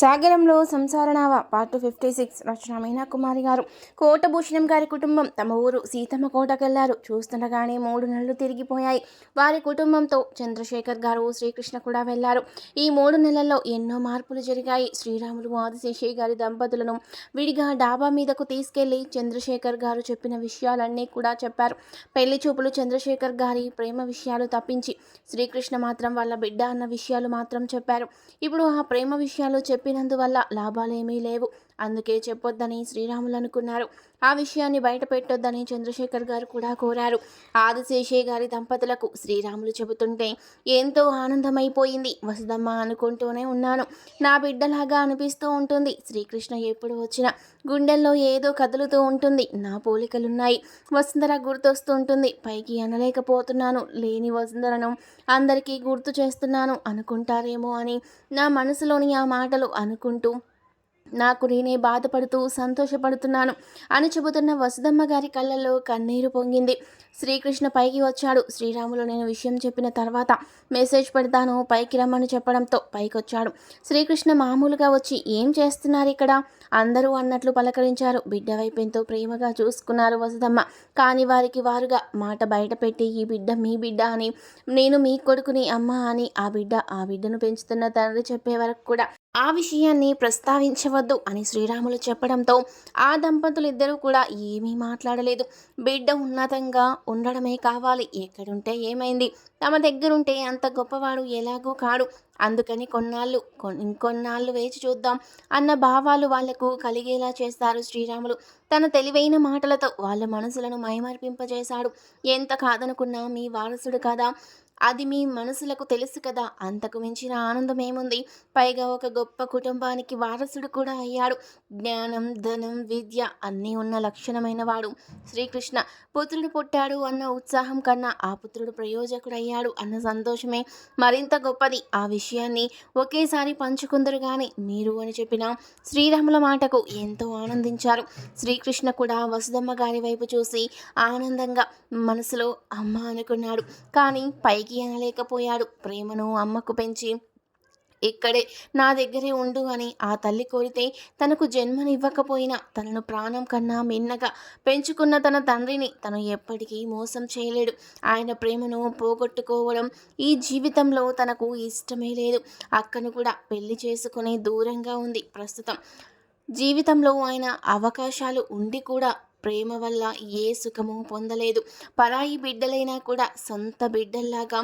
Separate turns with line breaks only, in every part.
సాగరంలో సంసారనావ part fifty six రచన మీనా కుమారి గారు. కోటభూషణం గారి కుటుంబం తమ ఊరు సీతమ్మ కోటకెళ్ళారు. చూస్తుండగానే మూడు నెలలు తిరిగిపోయాయి. వారి కుటుంబంతో చంద్రశేఖర్ గారు శ్రీకృష్ణ కూడా వెళ్ళారు. ఈ మూడు నెలల్లో ఎన్నో మార్పులు జరిగాయి. శ్రీరాములు ఆదిశేషయ్య గారి దంపతులను విడిగా డాబా మీదకు తీసుకెళ్ళి చంద్రశేఖర్ గారు చెప్పిన విషయాలన్నీ కూడా చెప్పారు. పెళ్ళి చూపులు చంద్రశేఖర్ గారి ప్రేమ విషయాలు తప్పించి శ్రీకృష్ణ మాత్రం వాళ్ళ బిడ్డ అన్న విషయాలు మాత్రం చెప్పారు. ఇప్పుడు ఆ ప్రేమ విషయాలు చెప్పినందువల్ల లాభాలేమీ లేవు. అందుకే చెప్పొద్దని శ్రీరాములు అనుకున్నారు. ఆ విషయాన్ని బయట పెట్టొద్దని చంద్రశేఖర్ గారు కూడా కోరారు. ఆదిశేషయ్య గారి దంపతులకు శ్రీరాములు చెబుతుంటే ఎంతో ఆనందమైపోయింది. వసుదమ్మ అనుకుంటూనే ఉన్నాను. నా బిడ్డలాగా అనిపిస్తూ ఉంటుంది. శ్రీకృష్ణ ఎప్పుడు వచ్చినా గుండెల్లో ఏదో కదులుతూ ఉంటుంది. నా పోలికలున్నాయి. వసుంధర గుర్తొస్తూ ఉంటుంది. పైకి అనలేకపోతున్నాను. లేని వసుంధరను అందరికీ గుర్తు చేస్తున్నాను అనుకుంటారేమో అని నా మనసులోని ఆ మాటలు అనుకుంటూ నాకు నేనే బాధపడుతూ సంతోషపడుతున్నాను అని చెబుతున్న వసుదమ్మ గారి కళ్ళల్లో కన్నీరు పొంగింది. శ్రీకృష్ణ పైకి వచ్చాడు. శ్రీరాములు నేను విషయం చెప్పిన తర్వాత మెసేజ్ పెడతాను. పైకి రమ్మని చెప్పడంతో పైకి వచ్చాడు శ్రీకృష్ణ మామూలుగా వచ్చి ఏం చేస్తున్నారు ఇక్కడ? అందరూ అన్నట్లు పలకరించారు. బిడ్డ వైపు ఎంతో ప్రేమగా చూసుకున్నారు వసుదమ్మ కానీ వారికి వారుగా మాట బయట పెట్టి ఈ బిడ్డ మీ బిడ్డ అని నేను మీ కొడుకుని అమ్మ అని ఆ బిడ్డ ఆ బిడ్డను పెంచుతున్న తండ్రి చెప్పే వరకు కూడా ఆ విషయాన్ని ప్రస్తావించవద్దు అని శ్రీరాములు చెప్పడంతో ఆ దంపతులు ఇద్దరూ కూడా ఏమీ మాట్లాడలేదు. బిడ్డ ఉన్నతంగా ఉండడమే కావాలి. ఎక్కడుంటే ఏమైంది? తమ దగ్గరుంటే అంత గొప్పవాడు ఎలాగూ కాడు. అందుకని కొన్నాళ్ళు ఇంకొన్నాళ్ళు వేచి చూద్దాం అన్న భావాలు వాళ్ళకు కలిగేలా చేస్తారు శ్రీరాములు. తన తెలివైన మాటలతో వాళ్ళ మనసులను మైమర్పింపజేశాడు. ఎంత కాదనుకున్నా మీ వారసుడు కదా? అది మీ మనసులకు తెలుసు కదా. అంతకు మించిన ఆనందం ఏముంది? పైగా ఒక గొప్ప కుటుంబానికి వారసుడు కూడా అయ్యాడు. జ్ఞానం ధనం విద్య అన్నీ ఉన్న లక్షణమైన వాడు. శ్రీకృష్ణ పుత్రుడు పుట్టాడు అన్న ఉత్సాహం కన్నా ఆ పుత్రుడు ప్రయోజకుడయ్యాడు అన్న సంతోషమే మరింత గొప్పది. ఆ విషయాన్ని ఒకేసారి పంచుకుందరు కానీ మీరు అని చెప్పిన శ్రీరాముల మాటకు ఎంతో ఆనందించారు. శ్రీకృష్ణ కూడా వసుదమ్మ గారి వైపు చూసి ఆనందంగా మనసులో అమ్మ అనుకున్నాడు. కానీ పై పైకి అనలేకపోయాడు ప్రేమను అమ్మకు పెంచి ఇక్కడే నా దగ్గరే ఉండు అని ఆ తల్లి కోరితే తనకు జన్మనివ్వకపోయినా తనను ప్రాణం కన్నా మిన్నగా పెంచుకున్న తన తండ్రిని తను ఎప్పటికీ మోసం చేయలేడు. ఆయన ప్రేమను పోగొట్టుకోవడం ఈ జీవితంలో తనకు ఇష్టమే లేదు. అక్కను కూడా పెళ్ళి చేసుకునే దూరంగా ఉంది ప్రస్తుతం. జీవితంలో ఆయన అవకాశాలు ఉండి కూడా ప్రేమ వల్ల ఏ సుఖము పొందలేదు. పరాయి బిడ్డలైనా కూడా సొంత బిడ్డల్లాగా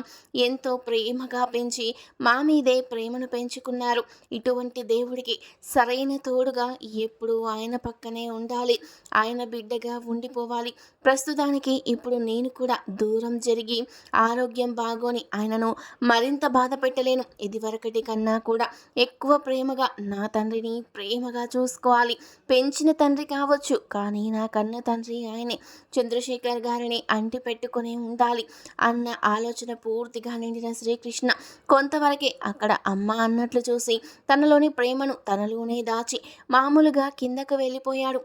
ఎంతో ప్రేమగా పెంచి మా మీదే ప్రేమను పెంచుకున్నారు. ఇటువంటి దేవుడికి సరైన తోడుగా ఎప్పుడు ఆయన పక్కనే ఉండాలి. ఆయన బిడ్డగా ఉండిపోవాలి. ప్రస్తుతానికి ఇప్పుడు నేను కూడా దూరం జరిగి ఆరోగ్యం బాగోని ఆయనను మరింత బాధ పెట్టలేను. ఇదివరకటి కన్నా కూడా ఎక్కువ ప్రేమగా నా తండ్రిని ప్రేమగా చూసుకోవాలి. పెంచిన తండ్రి కావచ్చు కానీ నా కన్న తండ్రి ఆయనే చంద్రశేఖర్ గారిని అంటి పెట్టుకుని ఉండాలి అన్న ఆలోచన పూర్తిగా నిండిన శ్రీకృష్ణ కొంతవరకే అక్కడ అమ్మ అన్నట్లు చూసి తనలోని ప్రేమను తనలోనే దాచి మామూలుగా కిందకు వెళ్ళిపోయాడు.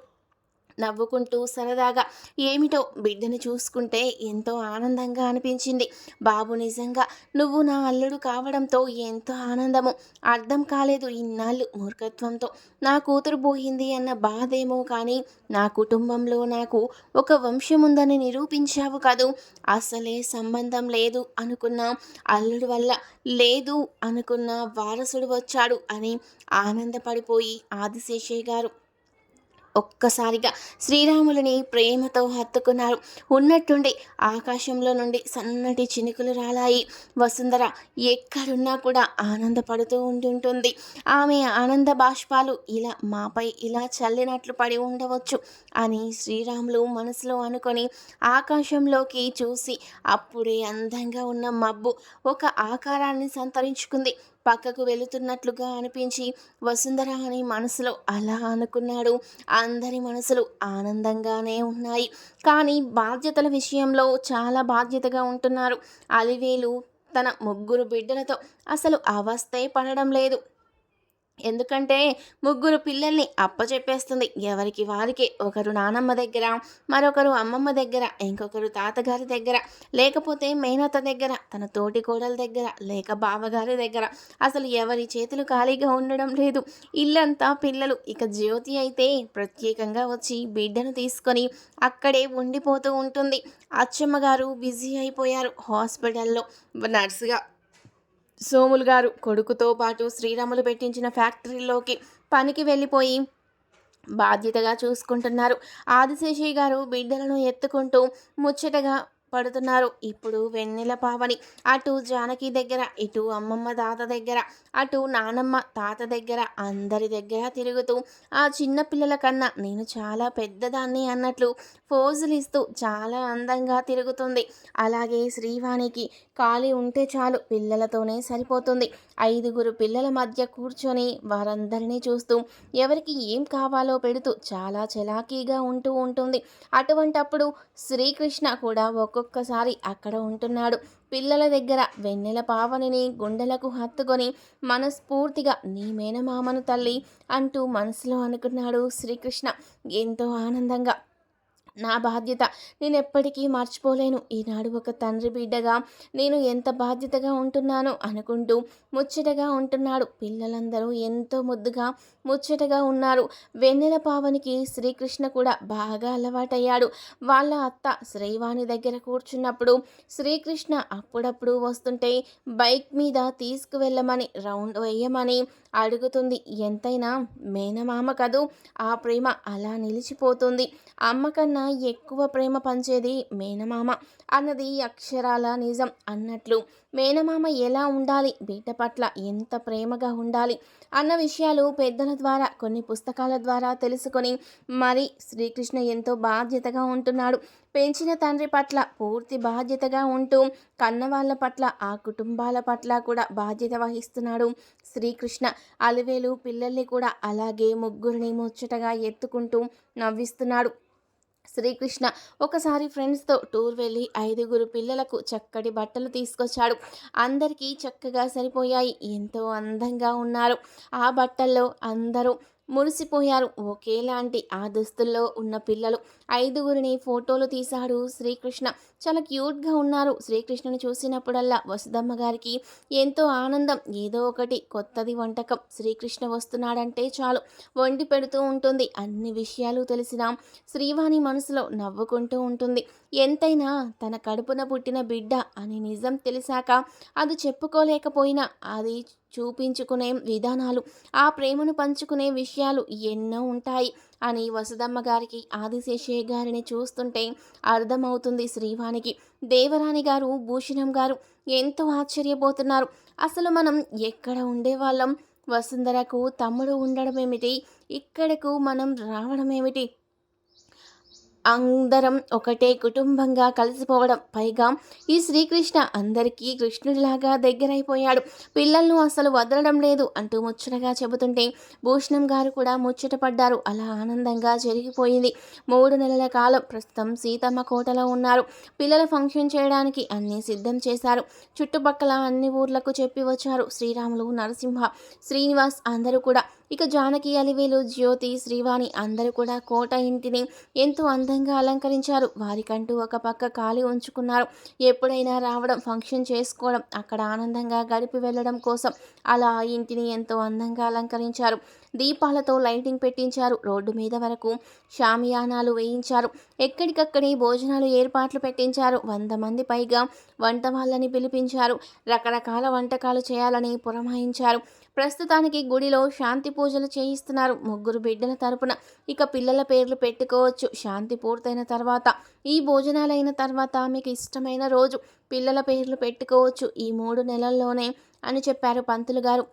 నవ్వుకుంటూ సరదాగా ఏమిటో బిడ్డను చూసుకుంటే ఎంతో ఆనందంగా అనిపించింది. బాబు నిజంగా నువ్వు నా అల్లుడు కావడంతో ఎంతో ఆనందము. అర్థం కాలేదు ఇన్నాళ్ళు మూర్ఖత్వంతో. నా కూతురు పోయింది అన్న బాధేమో కానీ నా కుటుంబంలో నాకు ఒక వంశం ఉందని నిరూపించావు కదూ. అసలే సంబంధం లేదు అనుకున్న అల్లుడు వల్ల లేదు అనుకున్న వారసుడు వచ్చాడు అని ఆనందపడిపోయి ఆదిశేషయ్య గారు ఒక్కసారిగా శ్రీరాములని ప్రేమతో హత్తుకున్నారు. ఉన్నట్టుండి ఆకాశంలో నుండి సన్నటి చినుకులు రాలాయి. వసుంధర ఎక్కడున్నా కూడా ఆనందపడుతూ ఉంటుంటుంది. ఆమె ఆనంద బాష్పాలు ఇలా మాపై ఇలా చల్లినట్లు పడి ఉండవచ్చు అని శ్రీరాములు మనసులో అనుకొని ఆకాశంలోకి చూసి అప్పుడే అందంగా ఉన్న మబ్బు ఒక ఆకారాన్ని సంతరించుకుంది. పక్కకు వెళుతున్నట్లుగా అనిపించి వసుంధర అని మనసులో అలా అనుకున్నాడు. అందరి మనసులు ఆనందంగానే ఉన్నాయి. కానీ బాధ్యతల విషయంలో చాలా బాధ్యతగా ఉంటున్నారు. అలివేలు తన ముగ్గురు బిడ్డలతో అసలు అవస్థే పడడం లేదు. ఎందుకంటే ముగ్గురు పిల్లల్ని అప్పచెప్పేస్తుంది. ఎవరికి వారికి ఒకరు నానమ్మ దగ్గర మరొకరు అమ్మమ్మ దగ్గర ఇంకొకరు తాతగారి దగ్గర లేకపోతే మేనత్త దగ్గర తన తోటి కోడల దగ్గర లేక బావగారి దగ్గర. అసలు ఎవరి చేతులు ఖాళీగా ఉండడం లేదు. ఇల్లంతా పిల్లలు. ఇక జ్యోతి అయితే ప్రత్యేకంగా వచ్చి బిడ్డను తీసుకొని అక్కడే ఉండిపోతూ ఉంటుంది. అచ్చమ్మ గారు బిజీ అయిపోయారు. హాస్పిటల్లో నర్సుగా సోములు గారు కొడుకుతో పాటు శ్రీరాములు పెట్టించిన ఫ్యాక్టరీలోకి పనికి వెళ్ళిపోయి బాధ్యతగా చూసుకుంటున్నారు. ఆదిశేషి గారు బిడ్డలను ఎత్తుకుంటూ ముచ్చటగా పడుతున్నారు. ఇప్పుడు వెన్నెల పావని అటు జానకి దగ్గర ఇటు అమ్మమ్మ తాత దగ్గర అటు నానమ్మ తాత దగ్గర అందరి దగ్గర తిరుగుతూ ఆ చిన్న పిల్లల కన్నా నేను చాలా పెద్దదాన్ని అన్నట్లు ఫోజులు ఇస్తూ చాలా అందంగా తిరుగుతుంది. అలాగే శ్రీవాణికి ఖాళీ ఉంటే చాలు పిల్లలతోనే సరిపోతుంది. ఐదుగురు పిల్లల మధ్య కూర్చొని వారందరినీ చూస్తూ ఎవరికి ఏం కావాలో పెడుతూ చాలా చలాకీగా ఉంటూ ఉంటుంది. అటువంటప్పుడు శ్రీకృష్ణ కూడా ఒక్కసారి అక్కడ ఉంటున్నాడు. పిల్లల దగ్గర వెన్నెల పావనిని గుండెలకు హత్తుకొని మనస్ఫూర్తిగా నీ మేనమామను తల్లి అంటూ మనసులో అనుకున్నాడు శ్రీకృష్ణ. ఎంతో ఆనందంగా నా బాధ్యత. నేను ఎప్పటికీ మర్చిపోలేను. ఈనాడు ఒక తండ్రి బిడ్డగా నేను ఎంత బాధ్యతగా ఉంటున్నానో అనుకుంటూ ముచ్చటగా ఉంటున్నాడు. పిల్లలందరూ ఎంతో ముద్దుగా ముచ్చటగా ఉన్నారు. వెన్నెల పావనికి శ్రీకృష్ణ కూడా బాగా అలవాటయ్యాడు. వాళ్ళ అత్త శ్రీవాణి దగ్గర కూర్చున్నప్పుడు శ్రీకృష్ణ అప్పుడప్పుడు వస్తుంటే బైక్ మీద తీసుకువెళ్ళమని రౌండ్ వేయమని అడుగుతుంది. ఎంతైనా మేనమామ కదూ ఆ ప్రేమ అలా నిలిచిపోతుంది. అమ్మకన్నా ఎక్కువ ప్రేమ పంచేది మేనమామ అన్నది అక్షరాల నిజం అన్నట్లు. మేనమామ ఎలా ఉండాలి? బిడ్డ పట్ల ఎంత ప్రేమగా ఉండాలి? అన్న విషయాలు పెద్దల ద్వారా కొన్ని పుస్తకాల ద్వారా తెలుసుకొని మరి శ్రీకృష్ణ ఎంతో బాధ్యతగా ఉంటున్నాడు. పెంచిన తండ్రి పట్ల పూర్తి బాధ్యతగా ఉంటూ కన్నవాళ్ళ పట్ల ఆ కుటుంబాల పట్ల కూడా బాధ్యత వహిస్తున్నాడు శ్రీకృష్ణ. అలివేలు పిల్లల్ని కూడా అలాగే ముగ్గురిని ముచ్చటగా ఎత్తుకుంటూ నవ్విస్తున్నాడు. శ్రీకృష్ణ ఒకసారి ఫ్రెండ్స్తో టూర్ వెళ్ళి ఐదుగురు పిల్లలకు చక్కటి బట్టలు తీసుకొచ్చాడు. అందరికీ చక్కగా సరిపోయాయి. ఎంతో అందంగా ఉన్నారు. ఆ బట్టల్లో అందరూ మురిసిపోయారు. ఒకేలాంటి ఆ దుస్తుల్లో ఉన్న పిల్లలు ఐదుగురిని ఫోటోలు తీశాడు శ్రీకృష్ణ. చాలా క్యూట్గా ఉన్నారు. శ్రీకృష్ణుని చూసినప్పుడల్లా వసుదమ్మ గారికి ఎంతో ఆనందం. ఏదో ఒకటి కొత్తది వంటకం. శ్రీకృష్ణ వస్తున్నాడంటే చాలు. వండి పెడుతూ ఉంటుంది. అన్ని విషయాలు తెలిసిన శ్రీవాణి మనసులో నవ్వుకుంటూ ఉంటుంది. ఎంతైనా తన కడుపున పుట్టిన బిడ్డ అని నిజం తెలిసాక అది చెప్పుకోలేకపోయినా అది చూపించుకునే విధానాలు ఆ ప్రేమను పంచుకునే విషయాలు ఎన్నో ఉంటాయి. అని వసుదమ్మ గారికి ఆదిశేషయ్య గారిని చూస్తుంటే అర్థమవుతుంది శ్రీవాణికి. దేవరాణి గారు భూషణం గారు ఎంతో ఆశ్చర్యపోతున్నారు. అసలు మనం ఎక్కడ ఉండేవాళ్ళం? వసుంధరకు తమ్ముడు ఉండడం ఏమిటి ఇక్కడకు మనం రావడం ఏమిటి అందరం ఒకటే కుటుంబంగా కలిసిపోవడం. పైగా ఈ శ్రీకృష్ణ అందరికీ కృష్ణుడిలాగా దగ్గరైపోయాడు. పిల్లలను అసలు వదలడం లేదు అంటూ ముచ్చటగా చెబుతుంటే భూషణం గారు కూడా ముచ్చట పడ్డారు. అలా ఆనందంగా జరిగిపోయింది. మూడు నెలల కాలం ప్రస్తుతం సీతమ్మ కోటలో ఉన్నారు. పిల్లల ఫంక్షన్ చేయడానికి అన్నీ సిద్ధం చేశారు. చుట్టుపక్కల అన్ని ఊర్లకు చెప్పి వచ్చారు శ్రీరాములు నరసింహ శ్రీనివాస్ అందరూ కూడా. ఇక జానకి అలివేలు జ్యోతి శ్రీవాణి అందరూ కూడా కోట ఇంటిని ఎంతో అందంగా అందంగా అలంకరించారు. వారికంటూ ఒక పక్క ఖాళీ ఉంచుకున్నారు. ఎప్పుడైనా రావడం ఫంక్షన్ చేసుకోవడం అక్కడ ఆనందంగా గడిపి వెళ్ళడం కోసం అలా ఇంటిని ఎంతో అందంగా అలంకరించారు. దీపాలతో లైటింగ్ పెట్టించారు. రోడ్డు మీద వరకు షామియానాలు వేయించారు. ఎక్కడికక్కడే భోజనాలు ఏర్పాట్లు పెట్టించారు. వంద మంది పైగా వంట వాళ్ళని పిలిపించారు. రకరకాల వంటకాలు చేయాలని పురమాయించారు. ప్రస్తుతానికి గుడిలో శాంతి పూజలు చేయిస్తున్నారు. ముగ్గురు బిడ్డల తరపున ఇక పిల్లల పేర్లు పెట్టుకోవచ్చు. శాంతి పూర్తయిన తర్వాత ఈ భోజనాలైన తర్వాత మీకు ఇష్టమైన రోజు పిల్లల పేర్లు పెట్టుకోవచ్చు. ఈ మూడు నెలల్లోనే అని చెప్పారు పంతులు గారు.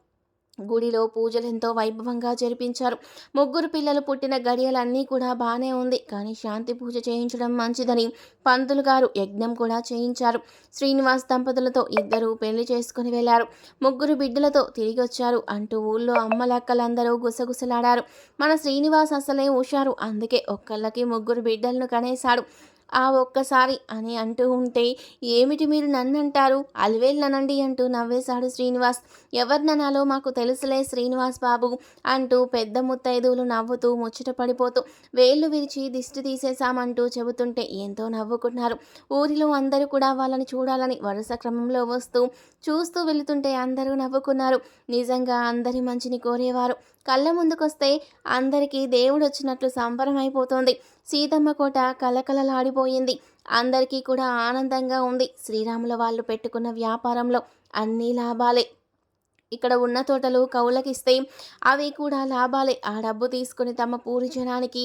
గుడిలో పూజలు ఎంతో వైభవంగా జరిపించారు. ముగ్గురు పిల్లలు పుట్టిన గడియలన్నీ కూడా బాగానే ఉంది. కానీ శాంతి పూజ చేయించడం మంచిదని పంతులు గారు యజ్ఞం కూడా చేయించారు. శ్రీనివాస్ దంపతులతో ఇద్దరు పెళ్ళి చేసుకుని వెళ్ళారు ముగ్గురు బిడ్డలతో తిరిగి వచ్చారు. అంటూ ఊళ్ళో అమ్మలక్కలందరూ గుసగుసలాడారు. మన శ్రీనివాస్ అసలే ఊశారు అందుకే ఒక్కళ్ళకి ముగ్గురు బిడ్డలను కనేశాడు. ఆ ఒక్కసారి అని అంటూ ఉంటే ఏమిటి మీరు నన్ను అంటారు అలివేళ్ళనండి అంటూ నవ్వేశాడు శ్రీనివాస్. ఎవరిననాలో మాకు తెలుసులే శ్రీనివాస్ బాబు అంటూ పెద్ద ముత్తైదువులు నవ్వుతూ ముచ్చట పడిపోతూ వేళ్ళు విరిచి దిష్టి తీసేశామంటూ చెబుతుంటే ఎంతో నవ్వుకున్నారు ఊరిలో అందరూ కూడా వాళ్ళని చూడాలని వరుస క్రమంలో వస్తూ చూస్తూ వెళుతుంటే అందరూ నవ్వుకున్నారు. నిజంగా అందరి మంచిని కోరేవారు. కళ్ళ ముందుకొస్తే అందరికీ దేవుడు వచ్చినట్లు సంబరం అయిపోతుంది సీతమ్మ కోట పోయింది. అందరికీ కూడా ఆనందంగా ఉంది. శ్రీరాముల వాళ్ళు పెట్టుకున్న వ్యాపారంలో అన్నీ లాభాలే. ఇక్కడ ఉన్న తోటలు కౌలకిస్తే అవి కూడా లాభాలే. ఆ డబ్బు తీసుకుని తమ పూరి జనానికి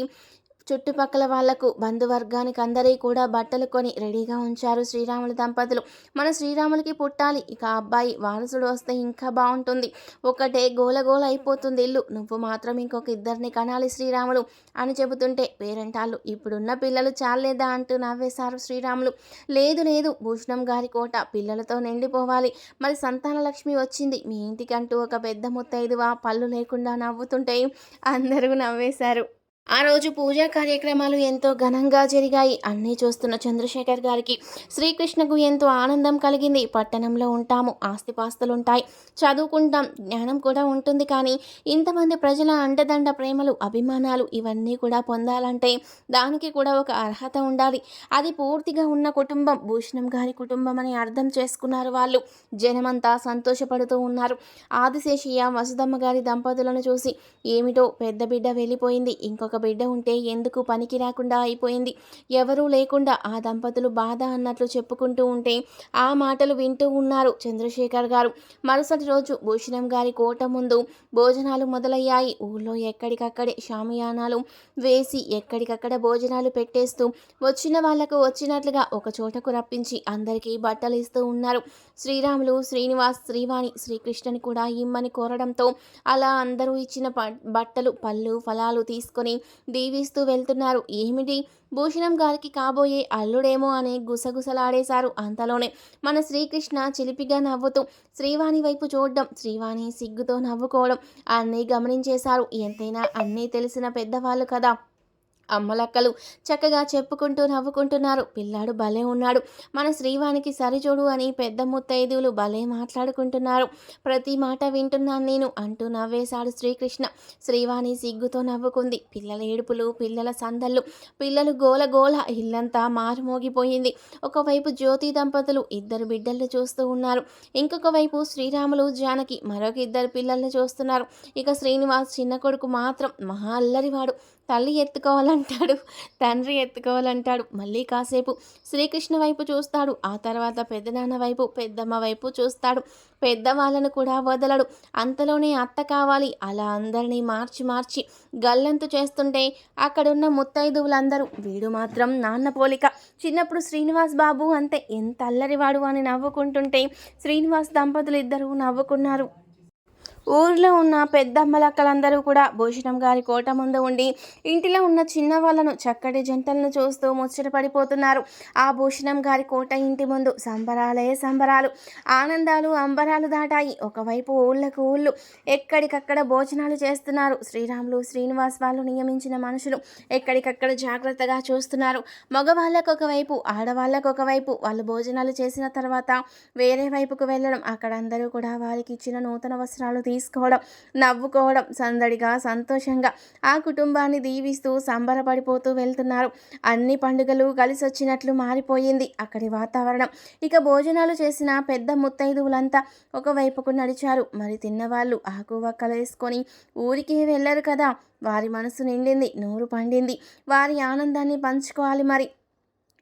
చుట్టుపక్కల వాళ్ళకు బంధువర్గానికి అందరి కూడా బట్టలు కొని రెడీగా ఉంచారు శ్రీరాములు దంపతులు. మన శ్రీరాములకి పుట్టాలి. ఇక అబ్బాయి వారసుడు వస్తే ఇంకా బాగుంటుంది. ఒకటే గోలగోల అయిపోతుంది ఇల్లు. నువ్వు మాత్రం ఇంకొక ఇద్దరిని కనాలి శ్రీరాములు అని చెబుతుంటే పేరెంటాళ్ళు ఇప్పుడున్న పిల్లలు చాలేదా? అంటూ నవ్వేశారు శ్రీరాములు. లేదు లేదు. భూషణం గారి కోట పిల్లలతో నిండిపోవాలి. మరి సంతాన లక్ష్మి వచ్చింది. మీ ఇంటికంటూ ఒక పెద్ద ముత్తైదువా పళ్ళు లేకుండా నవ్వుతుంటే అందరూ నవ్వేశారు. ఆ రోజు పూజా కార్యక్రమాలు ఎంతో ఘనంగా జరిగాయి. అన్నీ చూస్తున్న చంద్రశేఖర్ గారికి శ్రీకృష్ణకు ఎంతో ఆనందం కలిగింది. పట్టణంలో ఉంటాము ఆస్తిపాస్తులుంటాయి. చదువుకుంటాం జ్ఞానం కూడా ఉంటుంది కానీ ఇంతమంది ప్రజల అండదండ ప్రేమలు అభిమానాలు ఇవన్నీ కూడా పొందాలంటే దానికి కూడా ఒక అర్హత ఉండాలి. అది పూర్తిగా ఉన్న కుటుంబం భూషణం గారి కుటుంబం అని అర్థం చేసుకున్నారు వాళ్ళు. జనమంతా సంతోషపడుతూ ఉన్నారు. ఆదిశేషయ్య వసుదమ్మ గారి దంపతులను చూసి ఏమిటో పెద్ద బిడ్డ వెళ్ళిపోయింది. ఇంకొక బిడ్డ ఉంటే ఎందుకు పనికి రాకుండా అయిపోయింది? ఎవరూ లేకుండా ఆ దంపతులు బాధ అన్నట్లు చెప్పుకుంటూ ఉంటే ఆ మాటలు వింటూ ఉన్నారు చంద్రశేఖర్ గారు. మరుసటి రోజు భూషణం గారి కోట ముందు భోజనాలు మొదలయ్యాయి. ఊళ్ళో ఎక్కడికక్కడే షామియానాలు వేసి ఎక్కడికక్కడ భోజనాలు పెట్టేస్తూ వచ్చిన వాళ్ళకు వచ్చినట్లుగా ఒక చోటకు రప్పించి అందరికీ బట్టలు ఇస్తూ ఉన్నారు. శ్రీరాములు శ్రీనివాస్ శ్రీవాణి శ్రీకృష్ణని కూడా ఇమ్మని కోరడంతో అలా అందరూ ఇచ్చిన బట్టలు పళ్ళు ఫలాలు తీసుకొని దీవిస్తూ వెళ్తున్నారు. ఏమిటి? భూషణం గారికి కాబోయే అల్లుడేమో అని గుసగుసలాడేశారు అంతలోనే. మన శ్రీకృష్ణ చిలిపిగా నవ్వుతూ శ్రీవాణి వైపు చూడడం శ్రీవాణి సిగ్గుతో నవ్వుకోవడం అన్నీ గమనించేశారు. ఎంతైనా అన్నీ తెలిసిన పెద్దవాళ్ళు కదా. అమ్మలక్కలు చక్కగా చెప్పుకుంటూ నవ్వుకుంటున్నారు. పిల్లాడు భలే ఉన్నాడు. మన శ్రీవానికి సరిచూడు అని పెద్ద ముత్తైదువులు భలే మాట్లాడుకుంటున్నారు. ప్రతి మాట వింటున్నాను నేను అంటూ నవ్వేశాడు శ్రీకృష్ణ. శ్రీవాణి సిగ్గుతో నవ్వుకుంది. పిల్లల ఏడుపులు పిల్లల సందళ్ళు పిల్లలు గోల గోల ఇల్లంతా మారుమోగిపోయింది. ఒకవైపు జ్యోతి దంపతులు ఇద్దరు బిడ్డలను చూస్తూ ఉన్నారు. ఇంకొక వైపు శ్రీరాములు జానకి మరొక ఇద్దరు పిల్లల్ని చూస్తున్నారు. ఇక శ్రీనివాస్ చిన్న కొడుకు మాత్రం మహా అల్లరివాడు. తల్లి ఎత్తుకోవాలంటాడు తండ్రి ఎత్తుకోవాలంటాడు మళ్ళీ కాసేపు శ్రీకృష్ణ వైపు చూస్తాడు ఆ తర్వాత పెద్దనాన్న వైపు పెద్దమ్మ వైపు చూస్తాడు. పెద్దవాళ్ళను కూడా వదలడు. అంతలోనే అత్త కావాలి. అలా అందరినీ మార్చి మార్చి గల్లంతు చేస్తుంటే అక్కడున్న ముత్తైదువులందరూ వీడు మాత్రం నాన్న పోలిక. చిన్నప్పుడు శ్రీనివాస్ బాబు అంతే ఎంత అల్లరివాడు అని నవ్వుకుంటుంటే శ్రీనివాస్ దంపతులు ఇద్దరు నవ్వుకున్నారు. ఊర్లో ఉన్న పెద్దమ్మలక్కలందరూ కూడా భూషణం గారి కోట ముందు ఉండి ఇంటిలో ఉన్న చిన్న వాళ్ళను చక్కటి జంటలను చూస్తూ ముచ్చట పడిపోతున్నారు ఆ భూషణం గారి కోట ఇంటి ముందు సంబరాలే సంబరాలు. ఆనందాలు అంబరాలు దాటాయి. ఒకవైపు ఊళ్ళకు ఊళ్ళు. ఎక్కడికక్కడ భోజనాలు చేస్తున్నారు. శ్రీరాములు శ్రీనివాస్ వాళ్ళు నియమించిన మనుషులు ఎక్కడికక్కడ జాగ్రత్తగా చూస్తున్నారు. మగవాళ్ళకు ఒకవైపు ఆడవాళ్ళకు ఒకవైపు వాళ్ళు భోజనాలు చేసిన తర్వాత వేరే వైపుకు వెళ్ళడం. అక్కడ అందరూ కూడా వారికి ఇచ్చిన నూతన వస్త్రాలు తీ తీసుకోవడం నవ్వుకోవడం సందడిగా సంతోషంగా ఆ కుటుంబాన్ని దీవిస్తూ సంబరపడిపోతూ వెళ్తున్నారు. అన్ని పండుగలు కలిసి వచ్చినట్లు మారిపోయింది అక్కడి వాతావరణం. ఇక భోజనాలు చేసిన పెద్ద ముత్తైదువులంతా ఒకవైపుకు నడిచారు. మరి తిన్నవాళ్ళు ఆకు వక్కలేసుకొని ఊరికే వెళ్ళరు కదా. వారి మనసు నిండింది నోరు పండింది. వారి ఆనందాన్ని పంచుకోవాలి మరి.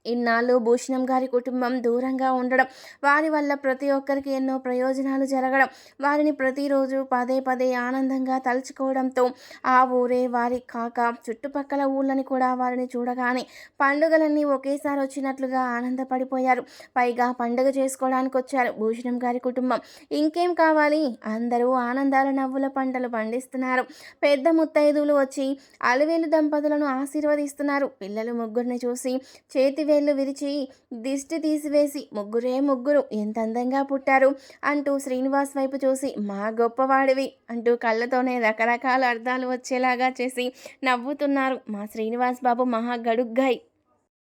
ఇన్నాళ్ళు భూషణం గారి కుటుంబం దూరంగా ఉండడం వారి వల్ల ప్రతి ఒక్కరికి ఎన్నో ప్రయోజనాలు జరగడం వారిని ప్రతిరోజు పదే పదే ఆనందంగా తలుచుకోవడంతో ఆ ఊరే వారి కాక చుట్టుపక్కల ఊళ్ళని కూడా వారిని చూడగానే పండుగలన్నీ ఒకేసారి వచ్చినట్లుగా ఆనందపడిపోయారు. పైగా పండుగ చేసుకోవడానికి వచ్చారు భూషణం గారి కుటుంబం. ఇంకేం కావాలి? అందరూ ఆనందాల నవ్వుల పంటలు పండిస్తున్నారు. పెద్ద ముత్తైదువులు వచ్చి అలవేలు దంపతులను ఆశీర్వదిస్తున్నారు. పిల్లలు ముగ్గురిని చూసి చేతివే వేళ్ళు విరిచి దిష్టి తీసివేసి ముగ్గురే ముగ్గురు ఎంత అందంగా పుట్టారు అంటూ శ్రీనివాస్ వైపు చూసి మా గొప్పవాడివి అంటూ కళ్ళతోనే రకరకాల అర్థాలు వచ్చేలాగా చేసి నవ్వుతున్నారు మా శ్రీనివాస్ బాబు మహా గడుగ్గాయి.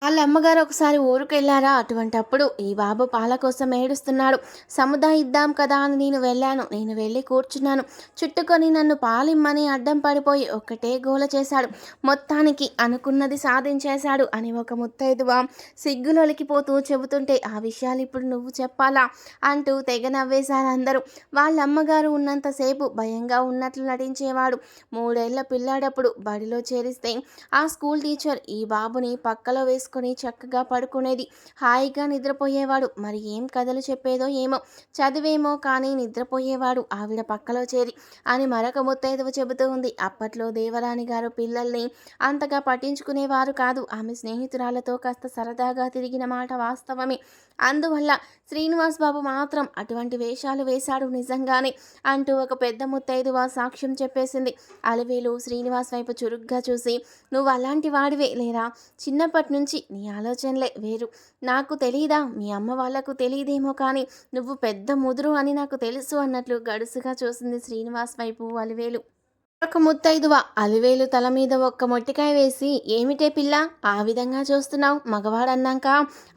వాళ్ళ అమ్మగారు ఒకసారి ఊరుకెళ్ళారా అటువంటప్పుడు ఈ బాబు పాల కోసం ఏడుస్తున్నాడు. సముదా ఇద్దాం కదా అని నేను వెళ్ళాను. నేను వెళ్ళి కూర్చున్నాను. చుట్టుకొని నన్ను పాలిమ్మని అడ్డం పడిపోయి ఒక్కటే గోల చేశాడు. మొత్తానికి అనుకున్నది సాధించేశాడు అని ఒక ముత్తైదువ సిగ్గులొలికిపోతూ చెబుతుంటే ఆ విషయాలు ఇప్పుడు నువ్వు చెప్పాలా? అంటూ తెగ నవ్వేశారు అందరూ. వాళ్ళ అమ్మగారు ఉన్నంతసేపు భయంగా ఉన్నట్లు నటించేవాడు. మూడేళ్ళ పిల్లాడప్పుడు బడిలో చేరిస్తే ఆ స్కూల్ టీచర్ ఈ బాబుని పక్కలో చేసుకుని చక్కగా పడుకునేది. హాయిగా నిద్రపోయేవాడు. మరి ఏం కథలు చెప్పేదో ఏమో. చదివేమో కానీ నిద్రపోయేవాడు ఆవిడ పక్కలో చేరి అని మరొక ముత్తైదవ చెబుతూ ఉంది. అప్పట్లో దేవరాణి గారు పిల్లల్ని అంతగా పట్టించుకునేవారు కాదు. ఆమె స్నేహితురాలతో కాస్త సరదాగా తిరిగిన మాట వాస్తవమే. అందువల్ల శ్రీనివాస్ బాబు మాత్రం అటువంటి వేషాలు వేశాడు నిజంగానే అంటూ ఒక పెద్ద ముత్తైదువ సాక్ష్యం చెప్పేసింది. అలవేలు శ్రీనివాస్ వైపు చురుగ్గా చూసి నువ్వు అలాంటి వాడివే లేరా? చిన్నప్పటి నుంచి నీ ఆలోచనలే వేరు. నాకు తెలియదా మీ అమ్మ వాళ్ళకు తెలియదేమో కానీ నువ్వు పెద్ద ముదురు అని నాకు తెలుసు అన్నట్లు గడుసుగా చూసింది శ్రీనివాస్ వైపు అలివేలు. ఒక ముత్తైదువ అలివేలు తల మీద ఒక్క మొట్టికాయ వేసి ఏమిటే పిల్ల ఆ విధంగా చూస్తున్నావు? మగవాడన్నాక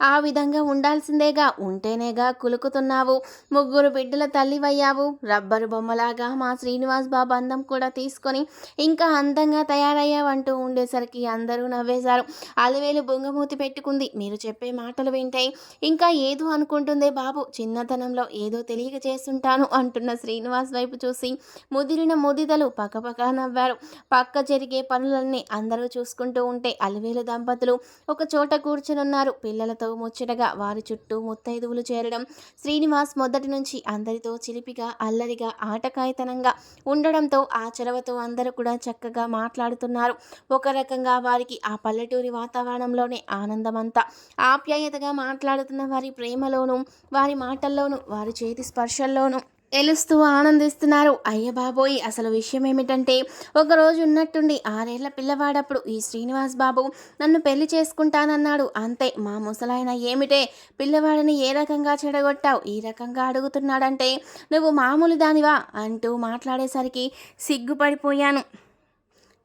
ఆ విధంగా ఉండాల్సిందేగా? ఉంటేనేగా కులుకుతున్నావు. ముగ్గురు బిడ్డల తల్లివయ్యావు. రబ్బరు బొమ్మలాగా మా శ్రీనివాస్ బాబు అందం కూడా తీసుకొని ఇంకా అందంగా తయారయ్యావంటూ ఉండేసరికి అందరూ నవ్వేశారు. అలివేలు బొంగమూతి పెట్టుకుంది. మీరు చెప్పే మాటలు వింటాయి ఇంకా ఏదో అనుకుంటుందే బాబు. చిన్నతనంలో ఏదో తెలియక చేస్తుంటాను అంటున్న శ్రీనివాస్ వైపు చూసి ముదిరిన ముదిదలు పక్కపక్క నవ్వారు పక్క జరిగే పనులన్నీ అందరూ చూసుకుంటూ ఉంటే అలివేలు దంపతులు ఒక చోట కూర్చునున్నారు. పిల్లలతో ముచ్చటగా వారి చుట్టూ ముత్తైదువులు చేరడం శ్రీనివాస్ మొదటి నుంచి అందరితో చిలిపిగా అల్లరిగా ఆటకాయతనంగా ఉండడంతో ఆ చొరవతో అందరూ కూడా చక్కగా మాట్లాడుతున్నారు. ఒక రకంగా వారికి ఆ పల్లెటూరి వాతావరణంలోనే ఆనందమంతా. ఆప్యాయతగా మాట్లాడుతున్న వారి ప్రేమలోనూ వారి మాటల్లోనూ వారి చేతి స్పర్శల్లోనూ తెలుస్తూ ఆనందిస్తున్నారు. అయ్య బాబోయ్ అసలు విషయం ఏమిటంటే ఒకరోజు ఉన్నట్టుండి ఆరేళ్ళ పిల్లవాడప్పుడు ఈ శ్రీనివాస్ బాబు నన్ను పెళ్ళి చేసుకుంటానన్నాడు. అంతే మా ముసలాయన ఏమిటే పిల్లవాడిని ఏ రకంగా చెడగొట్టావు ఈ రకంగా అడుగుతున్నాడంటే నువ్వు మామూలు దానివా అంటూ మాట్లాడేసరికి సిగ్గుపడిపోయాను.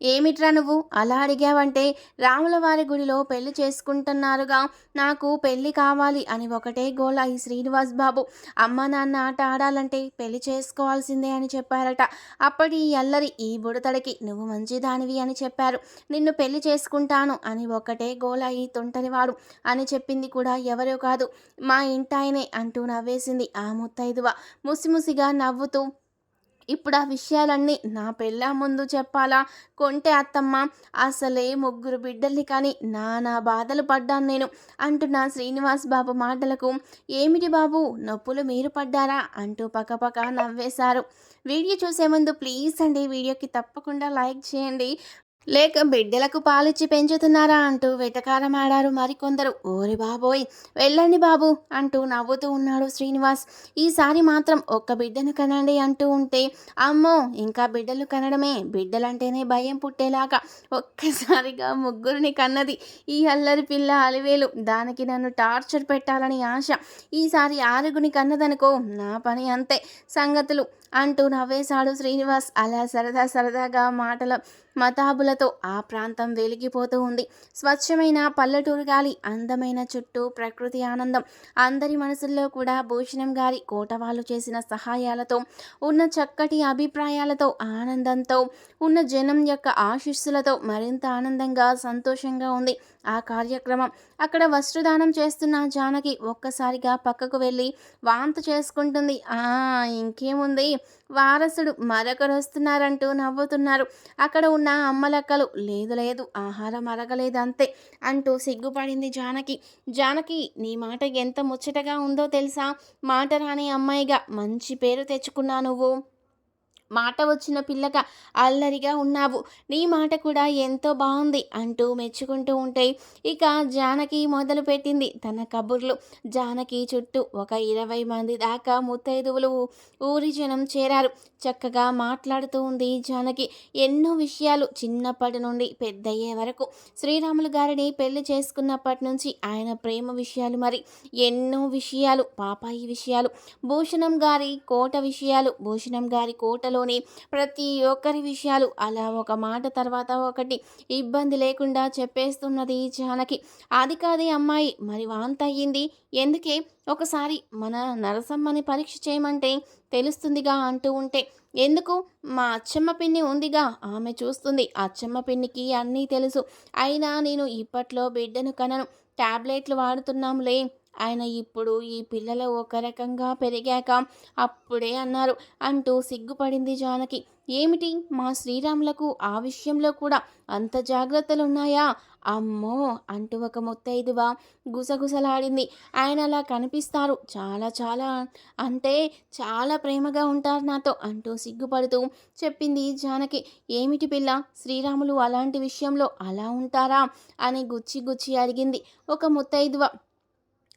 ఏమిట్రా నువ్వు? అలా అడిగావంటే రాముల వారి గుడిలో పెళ్ళి చేసుకుంటున్నారుగా. నాకు పెళ్ళి కావాలి అని ఒకటే గోల ఈ శ్రీనివాస్ బాబు. అమ్మ నాన్న ఆట ఆడాలంటే పెళ్ళి చేసుకోవాల్సిందే అని చెప్పారట. అప్పటి ఈ అల్లరి ఈ బుడతడికి నువ్వు మంచిదానివి అని చెప్పారు. నిన్ను పెళ్ళి చేసుకుంటాను అని ఒకటే గోల ఈ తొంటరివాడు అని చెప్పింది కూడా ఎవరో కాదు. మా ఇంటాయనే అంటూ నవ్వేసింది ఆ ముత్తైదువ. ముసిముసిగా నవ్వుతూ ఇప్పుడు ఆ విషయాలన్నీ నా పెళ్ళ ముందు చెప్పాలా? కొంటే అత్తమ్మ అసలే ముగ్గురు బిడ్డల్ని కానీ నానా బాధలు పడ్డాను నేను. అంటున్న శ్రీనివాస్ బాబు మాటలకు ఏమిటి బాబు నొప్పులు మీరు పడ్డారా? అంటూ పక్కపక్క నవ్వేశారు. వీడియో చూసే ముందు ప్లీజ్ అండి వీడియోకి తప్పకుండా లైక్ చేయండి. లేక బిడ్డలకు పాలిచ్చి పెంచుతున్నారా అంటూ వెటకారం ఆడారు మరికొందరు. ఓరి బాబోయ్! వెళ్ళండి బాబు! అంటూ నవ్వుతూ ఉన్నాడు శ్రీనివాస్. ఈసారి మాత్రం ఒక్క బిడ్డను కనండి అంటూ ఉంటే అమ్మో! ఇంకా బిడ్డలు కనడమే. బిడ్డలంటేనే భయం పుట్టేలాగా ఒక్కసారిగా ముగ్గురిని కన్నది. ఈ అల్లరి పిల్ల అలివేలు. దానికి నన్ను టార్చర్ పెట్టాలని ఆశ. ఈసారి ఆరుగుని కన్నదనుకో నా పని అంతే. సంగతులు అంటూ నవ్వేశాడు శ్రీనివాస్. అలా సరదా సరదాగా మాటల మతాబులతో ఆ ప్రాంతం వెలిగిపోతూ ఉంది. స్వచ్ఛమైన పల్లెటూరు గాలి అందమైన చుట్టూ ప్రకృతి ఆనందం. అందరి మనసుల్లో కూడా భూషణం గారి కోటవాళ్ళు చేసిన సహాయాలతో ఉన్న చక్కటి అభిప్రాయాలతో ఆనందంతో ఉన్న జనం యొక్క ఆశీస్సులతో మరింత ఆనందంగా సంతోషంగా ఉంది. ఆ కార్యక్రమం. అక్కడ వస్త్రదానం చేస్తున్న జానకి ఒక్కసారిగా పక్కకు వెళ్ళి వాంత చేసుకుంటుంది. ఆ ఇంకేముంది? వారసుడు మరొకరు వస్తున్నారంటూ నవ్వుతున్నారు. అక్కడ ఉన్న అమ్మలక్కలు లేదు లేదు ఆహారం అరగలేదు అంతే అంటూ సిగ్గుపడింది జానకి. జానకి నీ మాట ఎంత ముచ్చటగా ఉందో తెలుసా? మాట రాని అమ్మాయిగా మంచి పేరు తెచ్చుకున్నా నువ్వు. మాట వచ్చిన పిల్లగా అల్లరిగా ఉన్నావు. నీ మాట కూడా ఎంతో బాగుంది అంటూ మెచ్చుకుంటూ ఉంటాయి ఇక జానకి మొదలుపెట్టింది తన కబుర్లు. జానకి చుట్టూ ఒక ఇరవై మంది దాకా ముత్తైదువులు ఊరి జనం చేరారు. చక్కగా మాట్లాడుతూ ఉంది జానకి. ఎన్నో విషయాలు చిన్నప్పటి నుండి పెద్దయ్యే వరకు శ్రీరాములు గారిని పెళ్ళి చేసుకున్నప్పటి నుంచి ఆయన ప్రేమ విషయాలు మరి ఎన్నో విషయాలు పాపాయి విషయాలు భూషణం గారి కోట విషయాలు భూషణం గారి కోటలో ఇంట్లోని ప్రతి ఒక్కరి విషయాలు అలా ఒక మాట తర్వాత ఒకటి ఇబ్బంది లేకుండా చెప్పేస్తున్నది జానకి. అది కాదే అమ్మాయి మరి వాంత అయ్యింది ఎందుకే? ఒకసారి మన నరసమ్మని పరీక్ష చేయమంటే తెలుస్తుందిగా అంటూ ఉంటే ఎందుకు? మా అచ్చమ్మ పిన్ని ఉందిగా ఆమె చూస్తుంది. అచ్చమ్మ పిన్నికి అన్నీ తెలుసు. అయినా నేను ఇప్పట్లో బిడ్డను కనను. ట్యాబ్లెట్లు వాడుతున్నాంలే. ఆయన ఇప్పుడు ఈ పిల్లలు ఒక రకంగా పెరిగాక అప్పుడే అన్నారు అంటూ సిగ్గుపడింది జానకి. ఏమిటి? మా శ్రీరాములకు ఆ విషయంలో కూడా అంత జాగ్రత్తలు ఉన్నాయా అమ్మో! అంటూ ఒక ముత్తైదువా గుసగుసలాడింది. ఆయన అలా కనిపిస్తారు. చాలా చాలా అంటే చాలా ప్రేమగా ఉంటారు నాతో అంటూ సిగ్గుపడుతూ చెప్పింది జానకి. ఏమిటి పిల్ల? శ్రీరాములు అలాంటి విషయంలో అలా ఉంటారా? అని గుచ్చి గుచ్చి అడిగింది ఒక ముత్తైదువ.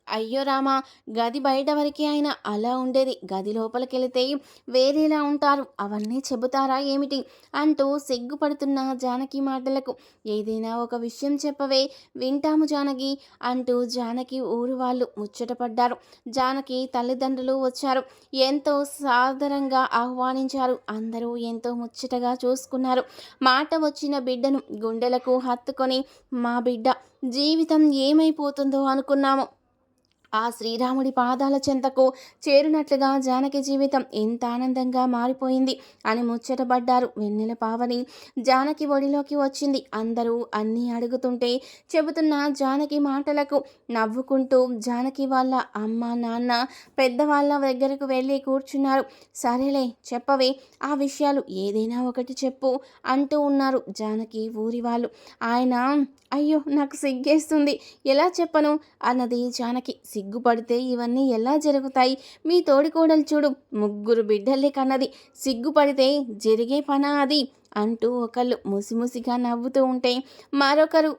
అయ్యో రామా గది బయట వరకే ఆయన అలా ఉండేది. గది లోపలికి వెళితే వేరేలా ఉంటారు. అవన్నీ చెబుతారా ఏమిటి? అంటూ సిగ్గుపడుతున్న జానకి మాటలకు ఏదైనా ఒక విషయం చెప్పవే వింటాము జానకి అంటూ జానకి ఊరు వాళ్ళు ముచ్చటపడ్డారు జానకి తల్లిదండ్రులు వచ్చారు. ఎంతో సాదరంగా ఆహ్వానించారు. అందరూ ఎంతో ముచ్చటగా చూసుకున్నారు. మాట వచ్చిన బిడ్డను గుండెలకు హత్తుకొని మా బిడ్డ జీవితం ఏమైపోతుందో అనుకున్నాము. ఆ శ్రీరాముడి పాదాల చెంతకు చేరినట్లుగా జానకి జీవితం ఎంత ఆనందంగా మారిపోయింది అని ముచ్చటపడ్డారు వెన్నెల పావని. జానకి ఒడిలోకి వచ్చింది. అందరూ అన్నీ అడుగుతుంటే చెబుతున్న జానకి మాటలకు నవ్వుకుంటూ జానకి వాళ్ళ అమ్మ నాన్న పెద్దవాళ్ళ దగ్గరకు వెళ్ళి కూర్చున్నారు. సరేలే చెప్పవే ఆ విషయాలు ఏదైనా ఒకటి చెప్పు అంటూ ఉన్నారు జానకి ఊరి వాళ్ళు. ఆయన అయ్యో నాకు సిగ్గేస్తుంది. ఎలా చెప్పను? అన్నది జానకి సిగ్గుపడితే ఇవన్నీ ఎలా జరుగుతాయి? మీ తోడికోడలు చూడు ముగ్గురు బిడ్డలే కన్నది. సిగ్గుపడితే జరిగే పనా అది? అంటూ ఒకళ్ళు ముసిముసిగా నవ్వుతూ ఉంటే మరొకరు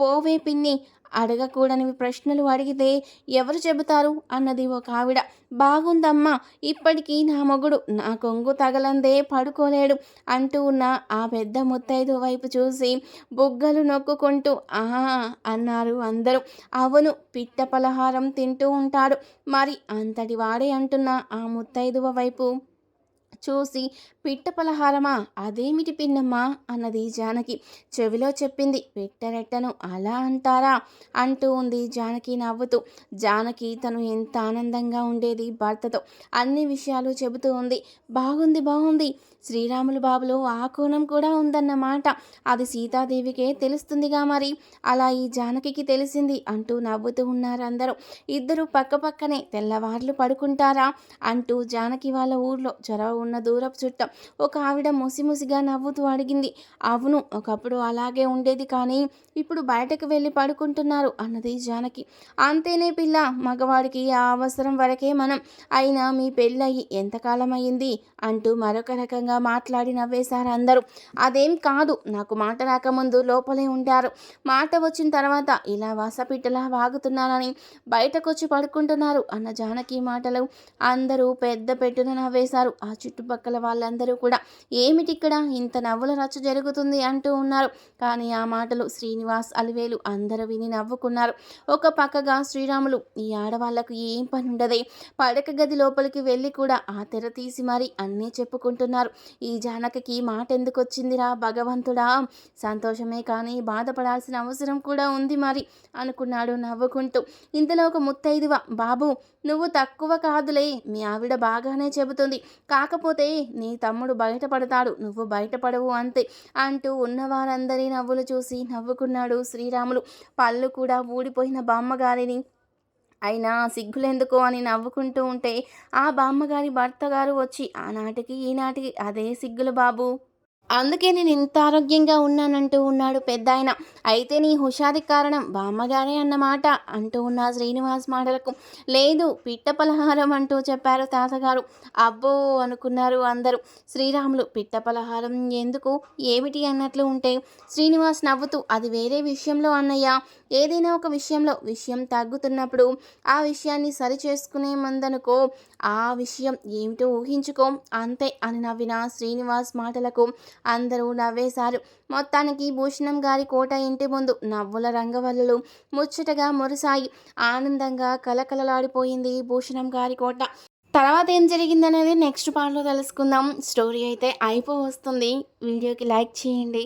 పోవే పిన్ని అడగకూడని ప్రశ్నలు అడిగితే ఎవరు చెబుతారు? అన్నది ఒక ఆవిడ. బాగుందమ్మా ఇప్పటికీ నా మొగుడు నా కొంగు తగలందే పడుకోలేడు అంటూ ఉన్న ఆ పెద్ద ముత్తైదు వైపు చూసి బుగ్గలు నొక్కుకుంటూ ఆహా అన్నారు అందరూ. అవును పిట్ట పలహారం తింటూ ఉంటాడు. మరి అంతటి వాడే అంటున్న ఆ ముత్తైదువ వైపు చూసి పిట్ట పలహారమా? అదేమిటి పిన్నమ్మా? అన్నది జానకి. చెవిలో చెప్పింది పిట్టరెట్టను అలా అంటారా? అంటూ ఉంది జానకి నవ్వుతూ. జానకి తను ఎంత ఆనందంగా ఉండేది భర్తతో. అన్ని విషయాలు చెబుతూ ఉంది. బాగుంది బాగుంది. శ్రీరాములు బాబులో ఆ కోణం కూడా ఉందన్నమాట. అది సీతాదేవికే తెలుస్తుందిగా మరి. అలా ఈ జానకి తెలిసింది అంటూ నవ్వుతూ ఉన్నారు అందరూ ఇద్దరు పక్క పక్కనే తెల్లవార్లు పడుకుంటారా అంటూ జానకి వాళ్ళ ఊర్లో చొరవ ఉన్న దూరపు చుట్టం ఒక ఆవిడ ముసిముసిగా నవ్వుతూ అడిగింది. అవును ఒకప్పుడు అలాగే ఉండేది కానీ ఇప్పుడు బయటకు వెళ్ళి పడుకుంటున్నారు అన్నది జానకి. అంతేనే పిల్ల మగవాడికి ఆ అవసరం వరకే మనం. అయినా మీ పెళ్ళయి ఎంతకాలం అయింది అంటూ మరొక రకంగా మాట్లాడి నవ్వేశారు అందరూ. అదేం కాదు నాకు మాట రాకముందు లోపలే ఉంటారు మాట వచ్చిన తర్వాత ఇలా వాసపిట్టలా వాగుతున్నానని బయటకొచ్చి పడుకుంటున్నారు అన్న జానకి మాటలు అందరూ పెద్ద పెట్టున నవ్వేశారు. ఆ చుట్టుపక్కల వాళ్ళందరూ కూడా ఏమిటి ఇక్కడ ఇంత నవ్వుల రచ్చ జరుగుతుంది అంటూ ఉన్నారు. కానీ ఆ మాటలు శ్రీనివాస్ అలివేలు అందరూ విని నవ్వుకున్నారు. ఒక పక్కగా శ్రీరాములు ఈ ఆడవాళ్ళకు ఏం పని ఉండదే పడక గది లోపలికి వెళ్ళి కూడా ఆ తెర తీసి మరీ అన్నీ చెప్పుకుంటున్నారు. ఈ జానకకి మాట ఎందుకు వచ్చిందిరా భగవంతుడా? సంతోషమే కానీ బాధపడాల్సిన అవసరం కూడా ఉంది మరి అనుకున్నాడు నవ్వుకుంటూ. ఇంతలో ఒక ముత్తైదువ బాబు నువ్వు తక్కువ కాదులే మీ ఆవిడ బాగానే చెబుతుంది. కాకపోతే నీ తమ్ముడు బయటపడతాడు నువ్వు బయటపడవు అంతే అంటూ ఉన్నవారందరి నవ్వులు చూసి నవ్వుకున్నాడు శ్రీరాములు. పళ్ళు కూడా ఊడిపోయిన బామ్మగారిని అయినా సిగ్గులెందుకో అని నవ్వుకుంటూ ఉంటే ఆ బామ్మగారి భర్త గారు వచ్చి ఆనాటికి ఈనాటికి అదే సిగ్గులు బాబు. అందుకే నేను ఇంత ఆరోగ్యంగా ఉన్నానంటూ ఉన్నాడు పెద్ద ఆయన అయితే నీ హుషారి కారణం బామ్మగారే అన్నమాట అంటూ ఉన్న శ్రీనివాస్ మాటలకు. లేదు పిట్ట పలహారం అంటూ చెప్పారు తాతగారు. అబ్బో అనుకున్నారు అందరూ. శ్రీరాములు పిట్ట పలహారం ఎందుకు? ఏమిటి? అన్నట్లు ఉంటే శ్రీనివాస్ నవ్వుతూ అది వేరే విషయంలో అన్నయ్య. ఏదైనా ఒక విషయంలో విషయం తగ్గుతున్నప్పుడు ఆ విషయాన్ని సరిచేసుకునే మందనుకో ఆ విషయం ఏమిటో ఊహించుకో. అంతే అని నవ్విన శ్రీనివాస్ మాటలకు అందరూ నవ్వేశారు. మొత్తానికి భూషణం గారి కోట ఇంటి ముందు నవ్వుల రంగవల్లులు ముచ్చటగా మురిసాయి ఆనందంగా కలకలలాడిపోయింది భూషణం గారి కోట. తర్వాత ఏం జరిగింది అనేది నెక్స్ట్ పార్ట్లో తెలుసుకుందాం. స్టోరీ అయితే అయిపో వస్తుంది. వీడియోకి లైక్ చేయండి.